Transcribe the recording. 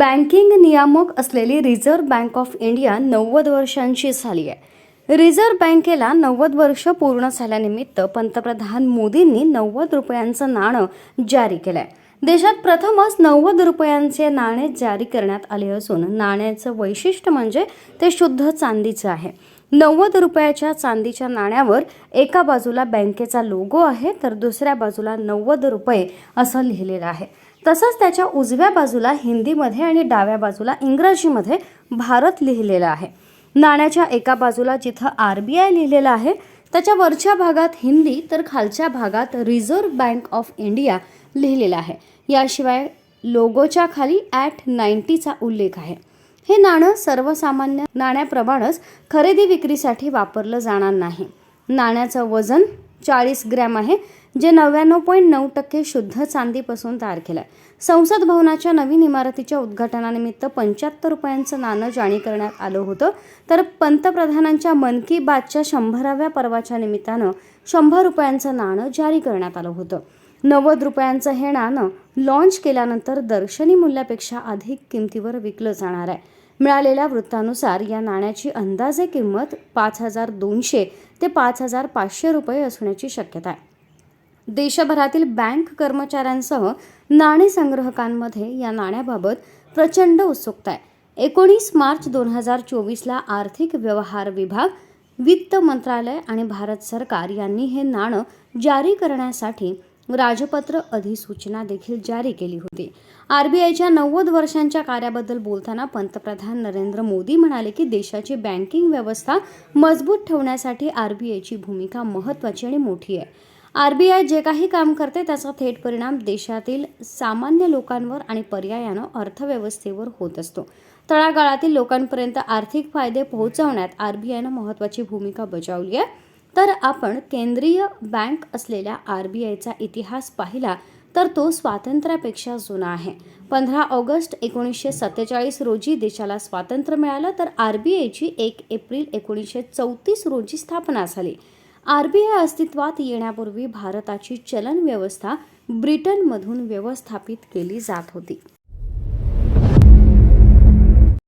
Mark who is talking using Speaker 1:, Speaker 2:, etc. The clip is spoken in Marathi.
Speaker 1: बँकिंग नियामक असलेली रिझर्व्ह बँक ऑफ इंडिया नव्वद वर्षांची झाली आहे. रिझर्व्ह बँकेला नव्वद वर्ष पूर्ण झाल्यानिमित्त पंतप्रधान मोदींनी नव्वद रुपयांचं नाणं जारी केलं आहे देशात प्रथमच नव्वद रुपयांचे नाणे जारी करण्यात आले असून नाण्याचं वैशिष्ट्य म्हणजे ते शुद्ध चांदीचं आहे. नव्वद रुपयाच्या चांदीच्या नाण्यावर एका बाजूला बँकेचा लोगो आहे तर दुसऱ्या बाजूला नव्वद रुपये असं लिहिलेलं आहे. तसंच त्याच्या उजव्या बाजूला हिंदीमध्ये आणि डाव्या बाजूला इंग्रजीमध्ये भारत लिहिलेलं आहे. नाण्याच्या एका बाजूला जिथं आर बी आय लिहिलेलं आहे त्याच्या वरच्या भागात हिंदी तर खालच्या भागात रिझर्व्ह बँक ऑफ इंडिया लिहिलेलं आहे. याशिवाय लोगोच्या खाली ॲट नाईन्टीचा उल्लेख आहे. हे नाणं सर्वसामान्य नाण्याप्रमाणेच खरेदी विक्रीसाठी वापरलं जाणार नाही. नाण्याचं वजन चाळीस ग्रॅम आहे जे नव्याण्णव पॉईंट नऊ टक्के शुद्ध चांदीपासून तयार केलं आहे संसद भवनाच्या नवीन इमारतीच्या उद्घाटनानिमित्त पंच्याहत्तर रुपयांचं नाणं जारी करण्यात आलं होतं. तर पंतप्रधानांच्या मन की बातच्या शंभराव्या पर्वाच्या निमित्तानं शंभर रुपयांचं नाणं जारी करण्यात आलं होतं. नव्वद रुपयांचं हे नाणं लॉन्च केल्यानंतर दर्शनी मूल्यापेक्षा अधिक किमतीवर विकलं जाणार आहे. मिळालेल्या वृत्तानुसार या नाण्याची अंदाजे किंमत पाच हजार दोनशे ते पाच हजार पाचशे रुपये असण्याची शक्यता आहे. देशभरातील बँक कर्मचाऱ्यांसह नाणे संग्रहकांमध्ये या नाण्याबाबत प्रचंड उत्सुकता आहे. एकोणीस मार्च दोन हजार चोवीसला आर्थिक व्यवहार विभाग वित्त मंत्रालय आणि भारत सरकार यांनी हे नाणं जारी करण्यासाठी राजपत्र अधिसूचना देखील जारी केली होती. आरबीआयच्या नव्वद वर्षांच्या कार्याबद्दल बोलताना पंतप्रधान नरेंद्र मोदी म्हणाले की देशाची बँकिंग व्यवस्था मजबूत ठेवण्यासाठी आरबीआयची भूमिका महत्त्वाची आणि मोठी आहे. आरबीआय जे काही काम करते त्याचा थेट परिणाम देशातील सामान्य लोकांवर आणि पर्यायानं अर्थव्यवस्थेवर होत असतो. तळागाळातील लोकांपर्यंत आर्थिक फायदे पोहोचवण्यात आरबीआयनं महत्त्वाची भूमिका बजावली आहे. तर आपण केंद्रीय बँक असलेल्या आर बी आयचा इतिहास पाहिला तर तो स्वातंत्र्यापेक्षा जुना आहे. पंधरा ऑगस्ट एकोणीसशे सत्तेचाळीस रोजी देशाला स्वातंत्र्य मिळालं तर आर बी आयची एक एप्रिल एकोणीसशे चौतीस रोजी स्थापना झाली. आर बी आय अस्तित्वात येण्यापूर्वी भारताची चलन व्यवस्था ब्रिटनमधून व्यवस्थापित केली जात होती.